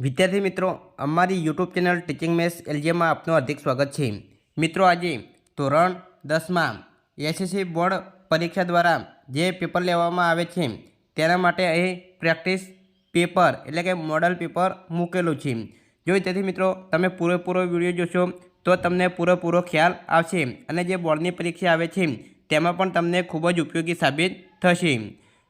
વિદ્યાર્થી મિત્રો, અમારી યુટ્યુબ ચેનલ ટીચિંગ મેસ એલજીએમાં આપનું હાર્દિક સ્વાગત છે. મિત્રો, આજે ધોરણ દસમાં એસએસસી બોર્ડ પરીક્ષા દ્વારા જે પેપર લેવામાં આવે છે, તેના માટે અહીં પ્રેક્ટિસ પેપર, એટલે કે મોડલ પેપર મૂકેલું છે. જો તેથી મિત્રો, તમે પૂરેપૂરો વીડિયો જોશો, તો તમને પૂરેપૂરો ખ્યાલ આવશે અને જે બોર્ડની પરીક્ષા આવે છે, તેમાં પણ તમને ખૂબ જ ઉપયોગી સાબિત થશે.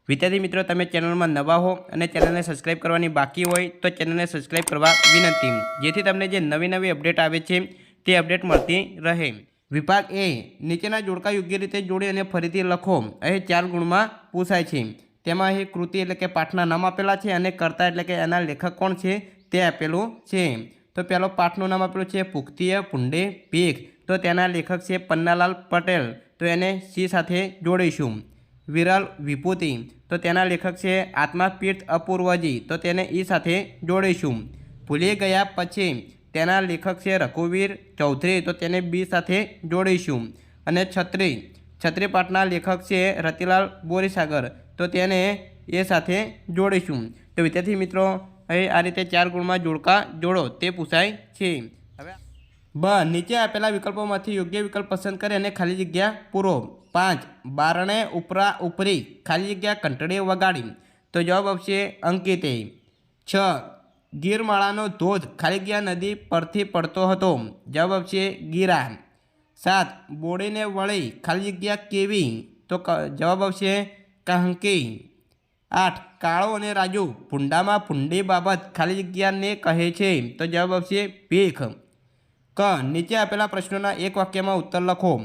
વિદ્યાર્થી મિત્રો, તમે ચેનલમાં નવા હો અને ચેનલને સબસ્ક્રાઇબ કરવાની બાકી હોય તો ચેનલને સબસ્ક્રાઇબ કરવા વિનંતી. જેથી તમને જે નવી નવી અપડેટ આવે છે, તે અપડેટ મળતી રહે. વિભાગ એ નીચેના જોડકા યોગ્ય રીતે જોડી અને ફરીથી લખો. અહીં ચાર ગુણમાં પૂછાય છે. તેમાં અહીં કૃતિ એટલે કે પાઠના નામ આપેલા છે અને કર્તા એટલે કે એના લેખક કોણ છે, તે આપેલું છે. તો પહેલો પાઠનું નામ આપેલું છે પુખ્તીય પુંડે ભીખ. તો તેના લેખક છે પન્નાલાલ પટેલ. તો એને સી સાથે જોડીશું. વિરલ વિભૂતિ. તો તેના લેખક છે આત્માપીઠ અપૂર્વજી. તો તેને એ સાથે જોડીશું. ભૂલી ગયા પછી તેના લેખક છે રઘુવીર ચૌધરી. તો તેને બી સાથે જોડીશું. અને છત્રી. છત્રી પાઠના લેખક છે રતિલાલ બોરીસાગર. તો તેને એ સાથે જોડીશું. તો વિદ્યાર્થી મિત્રો હવે આ રીતે ચાર ગુણમાં જોડકા જોડો. તે પૂછાય છે. બ, નીચે આપેલા વિકલ્પોમાંથી યોગ્ય વિકલ્પ પસંદ કરી અને ખાલી જગ્યા પૂરો. પાંચ, બારણે ઉપરા ઉપરી, ખાલી જગ્યા કંટડી વગાડી. તો જવાબ આવશે અંકિતે. છ, ગીરમાળાનો ધોધ ખાલી જગ્યા નદી પરથી પડતો હતો. જવાબ આવશે ગીરા. સાત, બોડીને વળી ખાલી જગ્યા કેવી? તો જવાબ આવશે કાંકી આઠ, કાળો અને રાજુ ભૂંડામાં ભૂંડી બાબત ખાલી જગ્યાને કહે છે. તો જવાબ આવશે ભીખ. ક, નીચે આપેલા પ્રશ્નોના એક વાક્યમાં ઉત્તર લખો.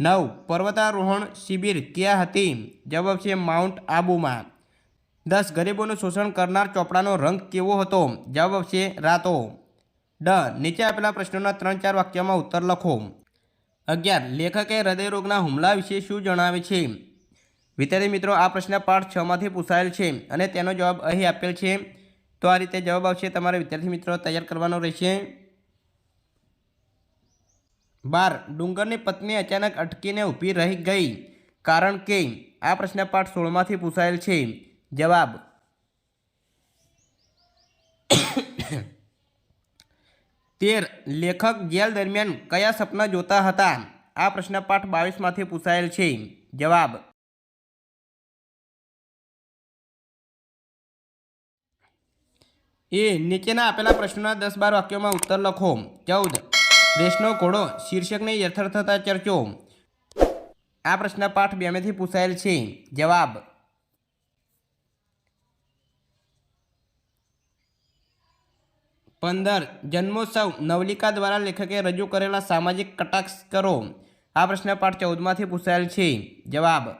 નવ, પર્વતારોહણ શિબિર ક્યાં હતી? જવાબ આવશે માઉન્ટ આબુમાં. દસ, ગરીબોનું શોષણ કરનાર ચોપડાનો રંગ કેવો હતો? જવાબ આવશે રાતો. ડ, નીચે આપેલા પ્રશ્નોના ત્રણ ચાર વાક્યમાં ઉત્તર લખો. અગિયાર, લેખકે હૃદયરોગના હુમલા વિશે શું જણાવે છે? વિદ્યાર્થી મિત્રો, આ પ્રશ્ન પાઠ છમાંથી પૂછાયેલ છે અને તેનો જવાબ અહીં આપેલ છે. તો આ રીતે જવાબ આવશે તમારે વિદ્યાર્થી મિત્રો, તૈયાર કરવાનો રહેશે. બાર, ડુંગરની પત્ની અચાનક અટકીને ઊભી રહી ગઈ કારણ કે આ પ્રશ્ન પાઠ સોળમાંથી પૂછાયેલ છે. જવાબ. તેર, લેખક જેલ દરમિયાન કયા સપના જોતા હતા? આ પ્રશ્ન પાઠ બાવીસમાંથી પૂછાયેલ છે. જવાબ. એ નીચેના આપેલા પ્રશ્નોના દસ બાર વાક્યોમાં ઉત્તર લખો. ચૌદ રેસનો ઘોડો, શીર્ષકની યથાર્થતા ચર્ચો. આ પ્રશ્ન પાઠ બેમાંથી પૂછાયેલ છે. જવાબ. પંદર. જન્મોત્સવ નવલિકા દ્વારા લેખકે રજૂ કરેલા સામાજિક કટાક્ષ કરો. આ પ્રશ્ન પાઠ ચૌદમાંથી પૂછાયેલ છે. જવાબ.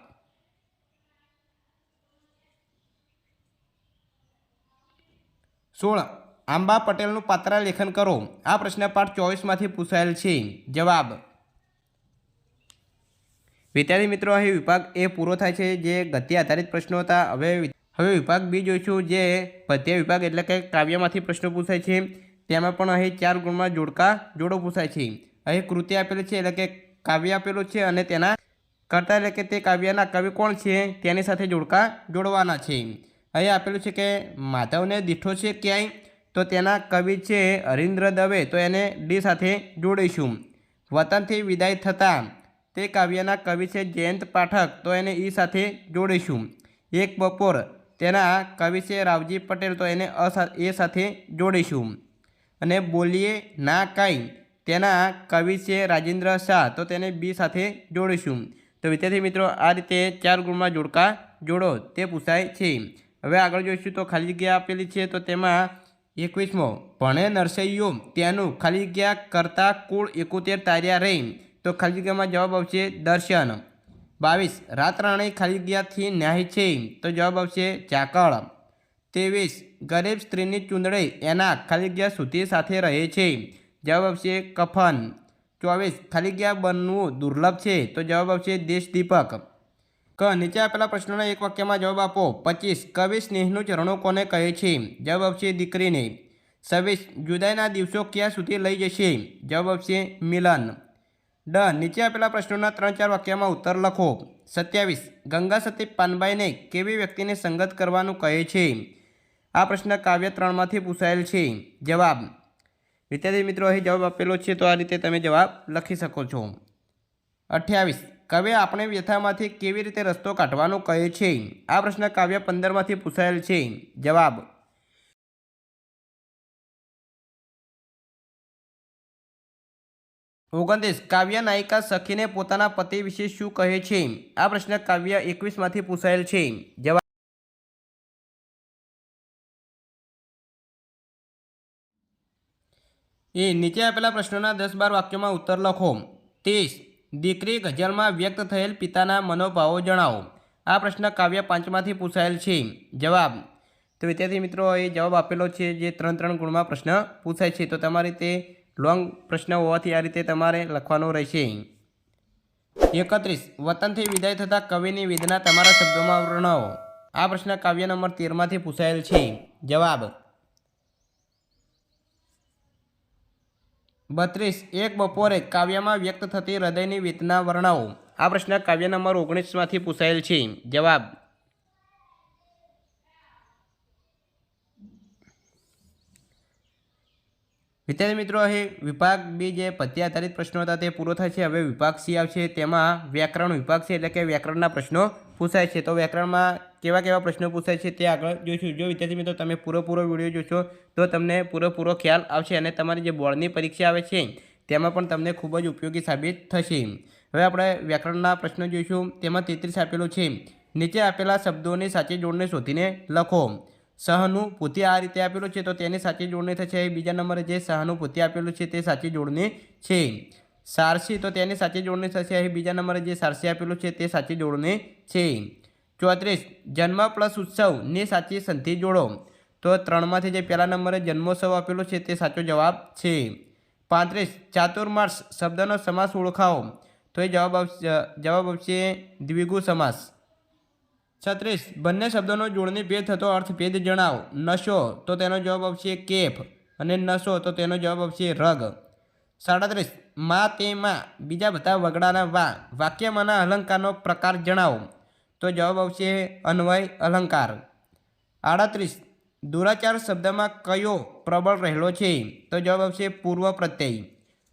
સોળ. આંબા પટેલનું પાત્ર લેખન કરો. આ પ્રશ્ન પાઠ ચોવીસમાંથી પૂછાયેલ છે. જવાબ. વિદ્યાર્થી મિત્રો, અહીં વિભાગ એ પૂરો થાય છે. જે ગતિ આધારિત પ્રશ્નો હતા, હવે હવે વિભાગ બી જોઈશું, જે પદ્ય વિભાગ એટલે કે કાવ્યમાંથી પ્રશ્નો પૂછાય છે. તેમાં પણ અહીં ચાર ગુણમાં જોડકા, જોડો પૂછાય છે. અહીં કૃતિ આપેલી છે એટલે કે કાવ્ય આપેલું છે અને તેના કરતા એટલે કે તે કાવ્યના કવિ કોણ છે, તેની સાથે જોડકા જોડવાના છે. અહીં આપેલું છે કે માધવને દીઠો છે ક્યાંય? તો તેના કવિ છે હરીન્દ્ર દવે, તો એને ડી સાથે જોડીશું. વતનથી વિદાય થતાં તે કાવ્યના કવિ છે જયંત પાઠક, તો એને ઈ સાથે જોડીશું. એક બપોર તેના કવિ છે રાવજી પટેલ, તો એને એ સાથે જોડીશું. અને બોલીએ ના કાંઈ, તેના કવિ છે રાજેન્દ્ર શાહ, તો તેને બી સાથે જોડીશું. તો વિદ્યાર્થી મિત્રો, આ રીતે ચાર ગુણમાં જોડકા જોડો, તે પૂછાય છે. હવે આગળ જોઈશું તો ખાલી જગ્યા આપેલી છે, તો તેમાં એકવીસમો, ભણે નરસૈયો તેનું ખાલી જગ્યા કરતા કુળ એકોતેર તાર્યા રહી? તો ખાલી જગ્યામાં જવાબ આવશે દર્શન. બાવીસ રાતરાણી ખાલી જગ્યાથી ન્યાય છે. તો જવાબ આવશે ચાકળ ત્રેવીસ, ગરીબ સ્ત્રીની ચૂંદડી એના ખાલી જગ્યા સુધી સાથે રહે છે. જવાબ આવશે કફન. ચોવીસ, ખાલી જગ્યા બનવું દુર્લભ છે. તો જવાબ આવશે દેશ દીપક ક નીચે આપેલા પ્રશ્નોના એક વાક્યમાં જવાબ આપો. પચીસ, કવિ સ્નેહનું ચરણો કોને કહે છે? જવાબ આવશે દીકરીને. છવ્વીસ, જુદાઈના દિવસો ક્યાં સુધી લઈ જશે? જવાબ આવશે મિલન. ડ, નીચે આપેલા પ્રશ્નોના ત્રણ ચાર વાક્યમાં ઉત્તર લખો. સત્યાવીસ, ગંગા સતી પાનબાઈને કેવી વ્યક્તિને સંગત કરવાનું કહે છે? આ પ્રશ્ન કાવ્ય ત્રણમાંથી પૂછાયેલ છે. જવાબ. વિદ્યાર્થી મિત્રો, અહીં જવાબ આપેલો છે, તો આ રીતે તમે જવાબ લખી શકો છો. અઠ્યાવીસ કવિ આપણે વ્યથામાંથી કેવી રીતે રસ્તો કાઢવાનો કહે છે? આ પ્રશ્ન કાવ્ય પંદરમાંથી પૂછાયેલ છે. જવાબ. ઓગણત્રીસ. કાવ્ય નાયિકા સખીને પોતાના પતિ વિશે શું કહે છે? આ પ્રશ્ન કાવ્ય એકવીસમાંથી પૂછાયેલ છે. જવાબ. એ નીચે આપેલા પ્રશ્નોના દસ બાર વાક્યોમાં ઉત્તર લખો. ત્રીસ. દીકરી ગઝલમાં વ્યક્ત થયેલ પિતાના મનોભાવો જણાવો. આ પ્રશ્ન કાવ્ય પાંચમાંથી પૂછાયેલ છે. જવાબ. તો વિદ્યાર્થી મિત્રો, એ જવાબ આપેલો છે જે ત્રણ ત્રણ ગુણમાં પ્રશ્ન પૂછાય છે. તો તમારી તે લોંગ પ્રશ્ન હોવાથી આ રીતે તમારે લખવાનો રહેશે. એકત્રીસ. વતનથી વિદાય થતાં કવિની વેદના તમારા શબ્દોમાં વર્ણવો. આ પ્રશ્ન કાવ્ય નંબર તેરમાંથી પૂછાયેલ છે. જવાબ. બત્રીસ, એક બપોરે કાવ્યમાં વ્યક્ત થતી હૃદયની વેદના વર્ણવો. આ પ્રશ્ન કાવ્ય નંબર ઓગણીસમાંથી પૂછાયેલ છે. જવાબ વિદ્યાર્થી મિત્રો, અહીં વિભાગ બી જે પદ્ય આધારિત પ્રશ્નો હતા તે પૂરો થાય છે. હવે વિભાગ સી આવશે, તેમાં વ્યાકરણ વિભાગ છે એટલે કે વ્યાકરણના પ્રશ્નો પૂછાય છે. તો વ્યાકરણમાં કેવા કેવા પ્રશ્નો પૂછાય છે તે આગળ જોઈશું. જો વિદ્યાર્થી મિત્રો, તમે પૂરેપૂરો વીડિયો જોશો, તો તમને પૂરેપૂરો ખ્યાલ આવશે અને તમારી જે બોર્ડની પરીક્ષા આવે છે, તેમાં પણ તમને ખૂબ જ ઉપયોગી સાબિત થશે. હવે આપણે વ્યાકરણના પ્રશ્નો જોઈશું. તેમાં તેત્રીસ આપેલું છે. નીચે આપેલા શબ્દોની સાચી જોડને શોધીને લખો. સહાનુભૂતિ આ રીતે આપેલું છે, તો તેની સાચી જોડણી થશે. બીજા નંબરે જે સહાનુભૂતિ આપેલું છે, તે સાચી જોડણી છે. સારસી, તો તેની સાચી જોડણી થશે. અહીં બીજા નંબરે જે સારસી આપેલું છે, તે સાચી જોડણી છે. ચોત્રીસ, જન્મ પ્લસ ઉત્સવની સાચી સંધિ જોડો. તો ત્રણમાંથી જે પહેલા નંબરે જન્મોત્સવ આપેલો છે, તે સાચો જવાબ છે. પાંત્રીસ, ચાતુર્માસ શબ્દનો સમાસ ઓળખાવો. તો એ જવાબ જવાબ આવશે દ્વિગુ સમાસ. છત્રીસ, બંને શબ્દોનો જોડણી ભેદ થતો અર્થભેદ જણાવો. નશો, તો તેનો જવાબ આવશે કેફ અને નશો, તો તેનો જવાબ આવશે રગ. સાડત્રીસ, માં તેમાં બીજા બધા વગડાના વા, વાક્યમાંના અલંકારનો પ્રકાર જણાવો. તો જવાબ આવશે અન્વય અલંકાર. આડત્રીસ, દુરાચાર શબ્દમાં કયો પ્રબળ રહેલો છે? તો જવાબ આવશે પૂર્વ પ્રત્યય.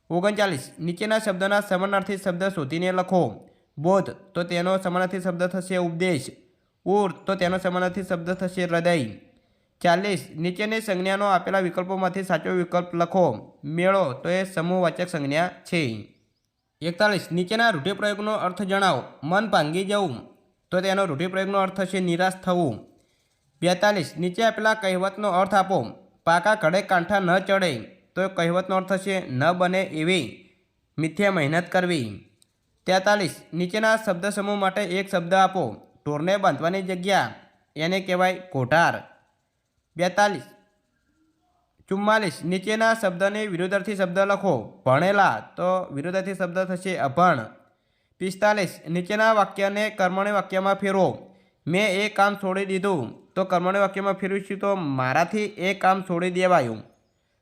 ઓગણચાલીસ, નીચેના શબ્દના સમાનાર્થી શબ્દ શોધીને લખો. બોધ, તો તેનો સમાનાર્થી શબ્દ થશે ઉપદેશ. ઉર તો તેનો સમાનાર્થી શબ્દ થશે હૃદય. ચાલીસ. નીચેની સંજ્ઞાનો આપેલા વિકલ્પોમાંથી સાચો વિકલ્પ લખો. મેળો. તો એ સમૂહવાચક સંજ્ઞા છે. એકતાલીસ. નીચેના રૂઢિપ્રયોગનો અર્થ જણાવો. મન ભાંગી જવું. તો તેનો રૂઢિપ્રયોગનો અર્થ થશે નિરાશ થવું. બેતાલીસ. નીચે આપેલા કહેવતનો અર્થ આપો. પાકા ઘડે કાંઠા ન ચડે. તો કહેવતનો અર્થ થશે ન બને એવી. મિથ્યા મહેનત કરવી. તેતાલીસ. નીચેના શબ્દ સમૂહ માટે એક શબ્દ આપો. ઢોરને બાંધવાની જગ્યા એને કહેવાય કોઠાર. બેતાલીસ. ચુમ્માલીસ. નીચેના શબ્દને વિરુદ્ધાર્થી શબ્દ લખો. ભણેલા. તો વિરુદ્ધાર્થી શબ્દ થશે અભણ. પિસ્તાલીસ. નીચેના વાક્યને કર્મણી વાક્યમાં ફેરવો. મેં એ કામ છોડી દીધું. તો કર્મણી વાક્યમાં ફેરવીશું તો મારાથી એ કામ છોડી દેવાયું.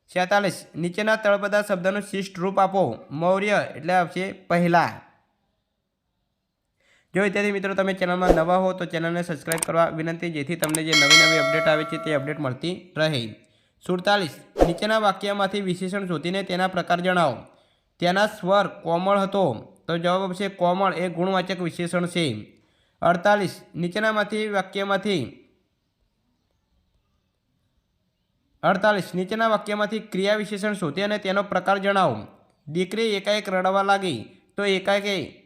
છેતાલીસ. નીચેના તળપદા શબ્દનું શિષ્ટ રૂપ આપો. મૌર્ય એટલે આવશે પહેલાં. જો વિદ્યાર્થી મિત્રો તમે ચેનલમાં નવા હો તો ચેનલને સબસ્ક્રાઇબ કરવા વિનંતી જેથી તમને જે નવી નવી અપડેટ આવે છે તે અપડેટ મળતી રહે. સુડતાલીસ. નીચેના વાક્યમાંથી વિશેષણ શોધીને તેના પ્રકાર જણાવો. તેના સ્વર કોમળ હતો. તો જવાબ આવશે કોમળ. એ ગુણવાચક વિશેષણ છે. અડતાલીસ. નીચેનામાંથી વાક્યમાંથી અડતાલીસ. નીચેના વાક્યમાંથી ક્રિયા વિશેષણ શોધી અને તેનો પ્રકાર જણાવો. દીકરી એકાએક રડવા લાગી. તો એકાએક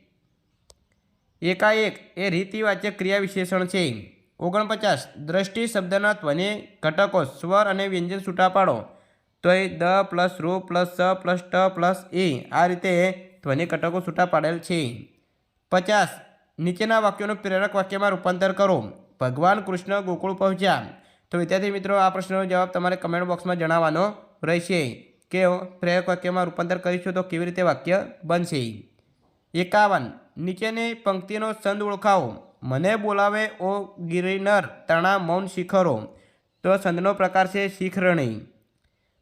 એકાએક એ રીતિવાચક ક્રિયા વિશેષણ છે. ઓગણપચાસ, દ્રષ્ટિ શબ્દના ધ્વનિ, ઘટકો, સ્વર અને વ્યંજન છૂટા પાડો. તો એ દ પ્લસ રૂ પ્લસ સ પ્લસ ટ પ્લસ એ, આ રીતે ધ્વનિ ઘટકો છૂટા પાડેલ છે. પચાસ, નીચેના વાક્યોનું પ્રેરક વાક્યમાં રૂપાંતર કરો. ભગવાન કૃષ્ણ ગોકુળ પહોંચ્યા. તો વિદ્યાર્થી મિત્રો, આ પ્રશ્નનો જવાબ તમારે કમેન્ટ બોક્સમાં જણાવવાનો રહેશે કે પ્રેરક વાક્યમાં રૂપાંતર કરીશું તો કેવી રીતે વાક્ય બનશે? એકાવન. નીચેની પંક્તિનો છંદ ઓળખાવો. મને બોલાવે ઓ ગિરિનર, તણા મૌન શિખરો. તો છંદનો પ્રકાર છે શિખરણી.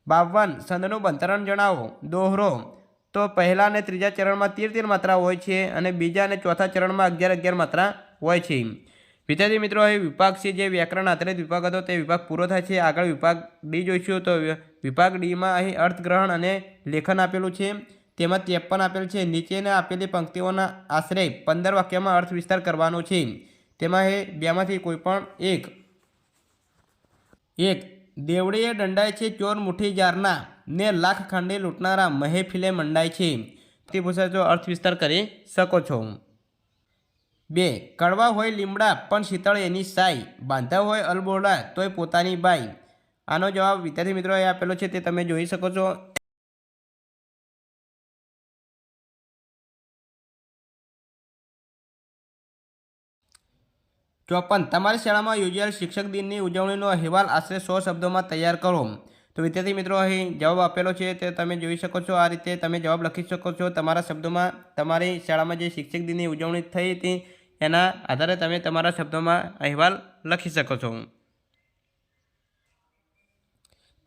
બાવન. છંદનું બંધારણ જણાવો. દોહરો. તો પહેલા અને ત્રીજા ચરણમાં તીર તીર માત્રા હોય છે અને બીજા અને ચોથા ચરણમાં અગિયાર અગિયાર માત્રા હોય છે. વિદ્યાર્થી મિત્રો, હવે વિભાગ છે જે વ્યાકરણ આધારિત વિભાગ હતો, તે વિભાગ પૂરો થાય છે. આગળ વિભાગ ડી જોઈશું તો વિભાગ ડીમાં અહીં અર્થગ્રહણ અને લેખન આપેલું છે. તેમાં ત્રેપન આપેલ છે. નીચેના આપેલી પંક્તિઓના આશરે પંદર વાક્યમાં અર્થ વિસ્તાર કરવાનો છે. તેમાં એ બેમાંથી કોઈ પણ એક. એક દેવડીએ દંડાય છે, ચોર મુઠ્ઠી જારના, ને લાખ ખાંડે લૂંટનારા મહેફિલે મંડાય છે. તે પૂછાય અર્થવિસ્તાર અર્થ વિસ્તાર કરી શકો છો. બે, કડવા હોય લીમડા, પણ શીતળ એની સાઈ. બાંધા હોય અલબોડા, તોય પોતાની બાઈ. આનો જવાબ વિદ્યાર્થી મિત્રોએ આપેલો છે, તે તમે જોઈ શકો છો. ચોપન, તમારી શાળામાં યોજાયેલ શિક્ષક દિનની ઉજવણીનો અહેવાલ આશરે સો શબ્દોમાં તૈયાર કરો. તો વિદ્યાર્થી મિત્રો, અહીં જવાબ આપેલો છે, તે તમે જોઈ શકો છો. આ રીતે તમે જવાબ લખી શકો છો. તમારા શબ્દોમાં તમારી શાળામાં જે શિક્ષક દિનની ઉજવણી થઈ હતી, એના આધારે તમે તમારા શબ્દોમાં અહેવાલ લખી શકો છો.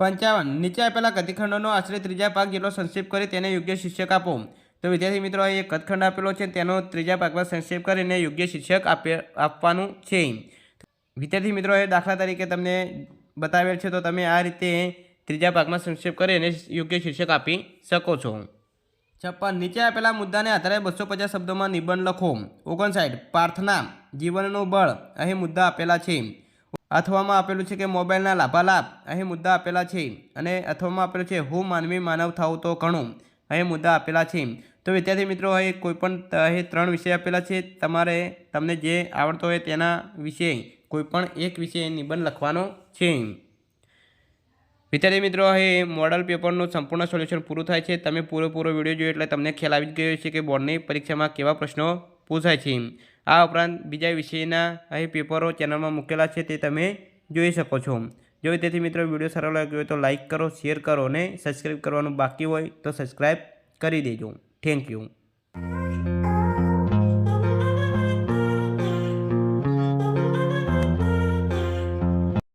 પંચાવન, નીચે આપેલા કથિખંડોનો આશરે ત્રીજા ભાગ જેટલો સંક્ષેપ કરી તેને યોગ્ય શિક્ષક આપો. તો વિદ્યાર્થી મિત્રો, અહીં કથખંડ આપેલો છે. તેનો ત્રીજા ભાગમાં સંક્ષેપ કરીને યોગ્ય શિક્ષક આપે, આપવાનું છે. વિદ્યાર્થી મિત્રો, એ દાખલા તરીકે તમને બતાવેલ છે, તો તમે આ રીતે ત્રીજા ભાગમાં સંક્ષેપ કરી અને યોગ્ય શિક્ષક આપી શકો છો. છપ્પન. નીચે આપેલા મુદ્દાને આધારે બસો પચાસ શબ્દોમાં નિબંધ લખો. ઓગણસાઠ. પ્રાર્થના. જીવનનું બળ. અહીં મુદ્દા આપેલા છે. અથવામાં આપેલું છે કે મોબાઈલના લાભાલાભ. અહીં મુદ્દા આપેલા છે. અને અથવામાં આપેલું છે, હું માનવી માનવ થાવ તો ઘણું અહીં મુદ્દા આપેલા છે. તો વિદ્યાર્થી મિત્રો એ કોઈપણ એ ત્રણ વિષય આપેલા છે, તમારે તમને જે આવડતો હોય તેના વિશે કોઈ પણ એક વિષય નિબંધ લખવાનો છે. વિદ્યાર્થી મિત્રો અહીં મોડલ પેપરનું સંપૂર્ણ સોલ્યુશન પૂરું થાય છે. તમે પૂરેપૂરો વીડિયો જોયો એટલે તમને ખ્યાલ આવી જ ગયો છે કે બોર્ડની પરીક્ષામાં કેવા પ્રશ્નો પૂછાય છે. આ ઉપરાંત બીજા વિષયના અહીં પેપરો ચેનલમાં મૂકેલા છે તે તમે જોઈ શકો છો. જો તેથી મિત્રો, વીડિયો સારો લાગ્યો હોય તો લાઇક કરો શેર કરો અને સબસ્ક્રાઈબ કરવાનું બાકી હોય તો સબસ્ક્રાઈબ કરી દેજો. Thank you.